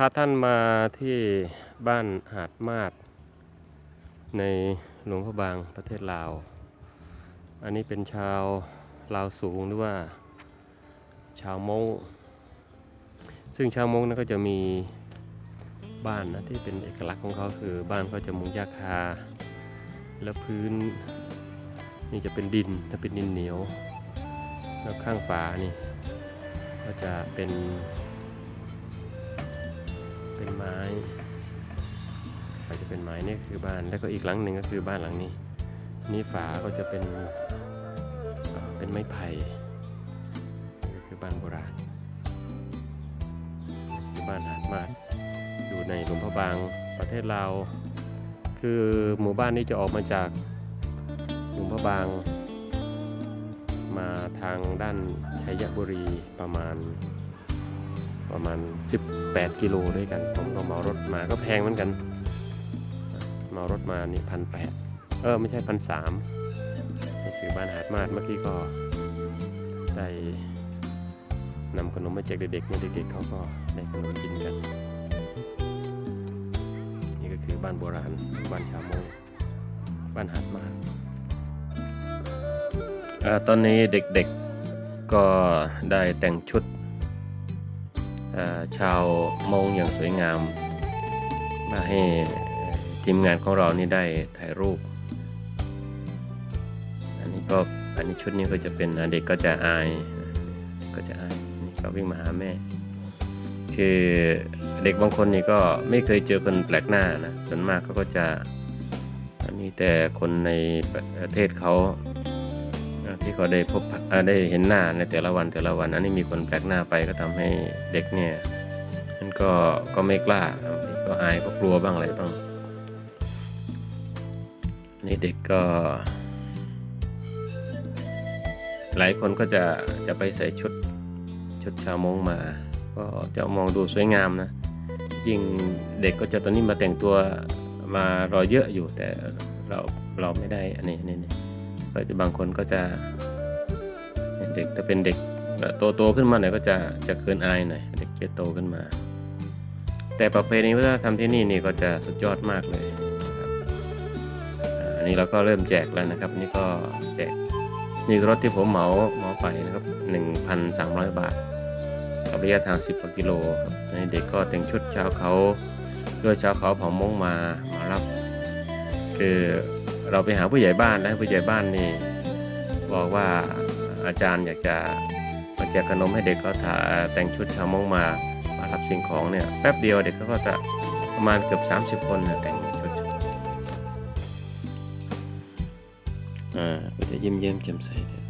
พาท่านมาที่บ้านหาดมาด ในหลวงพระบางประเทศลาว อันนี้เป็นชาวลาวสูงหรือว่า ชาวมงซึ่งชาวมงนั้นก็จะมีบ้านนะที่เป็นเอกลักษณ์ของเขาคือบ้านเขาจะมุงหญ้าคา แล้วพื้นนี่จะเป็นดินถ้าเป็นดินเหนียว แล้วข้างฝานี่ก็จะเป็น เป็นไม้ฝาจะเป็นไม้นี่คือบ้านแล้วก็อีกหลังหนึ่งก็คือบ้านหลังนี้ นี่ฝาก็จะเป็นเป็นไม้ไผ่นี่ก็คือบ้านโบราณคือบ้านหาดมาดอยู่ในหลวงพระบางประเทศลาวคือหมู่บ้านนี้จะออกมาจากหลวงพระบาง มาทางด้านชัยบุรีประมาณ ประมาณ 18 กิโลด้วยกัน ผมก็เมารถมาก็แพงเหมือนกัน เมารถมานี่พันแปดเออไม่ใช่พันสามนี่คือบ้านหาดมาดเมื่อกี้ก็ได้นำขนมมาแจกเด็กๆเนี่ยเด็กๆเขาก็ได้ขนมกินกัน นี่ก็คือบ้านโบราณบ้านชาวมงบ้านหาดมาดตอนนี้เด็กๆก็ได้แต่งชุด ชาวมงอย่างสวยงาม มาให้ทีมงานของเรานี่ได้ถ่ายรูป อันนี้ก็อันนี้ชุดนี้ก็จะเป็นเด็กก็จะอายก็จะอายนี่ก็วิ่งมาหาแม่ คือเด็กบางคนนี่ก็ไม่เคยเจอคนแปลกหน้านะส่วนมากเขาก็จะมีแต่คนในประเทศเขา ที่เขาได้พบได้เห็นหน้าในแต่ละวันแต่ละวันอันนี้มีคนแปลกหน้าไปก็ทำให้เด็กเนี่ยมันก็ก็ไม่กล้าก็อายก็กลัวบ้างอะไรบ้างนี่เด็กก็ หลายคนก็จะจะไปใส่ชุดชุดชาวมงมา ก็จะมองดูสวยงามนะจริงเด็กก็จะตอนนี้มาแต่งตัวมารอเยอะอยู่แต่เราเราไม่ได้อันนี้อันนี้นี่ ก็จะบางคนก็จะเด็กถ้าเป็นเด็กโตโตๆขึ้นมาหน่อยก็จะจะเคินอายหน่อยเด็กจะโตขึ้นมา แต่ประเพณีวัฒนธรรมที่นี่นี่ก็จะสุดยอดมากเลยครับอันนี้เราก็เริ่มแจกแล้วนะครับ นี่ก็แจกนี่รถที่ผมเหมาเหมาไปนะครับ 1,300 บาทกับระยะทาง 10กว่ากิโลครับนี่เด็กก็แต่งชุดชาวเขาด้วยชาวเขาเผ่ามงมามารับคือ เราไปหาผู้ใหญ่บ้านแล้วผู้ใหญ่บ้านนี่บอกว่าอาจารย์อยากจะมาแจกขนมให้เด็กเขาถาแต่งชุดชาวมงมามารับสิ่งของเนี่ยแป๊บเดียวเด็กเขาก็จะประมาณเกือบ 30 คนนะแต่งชุดอ่าก็จะยิ้มเยิ้มแจ่มใสเลย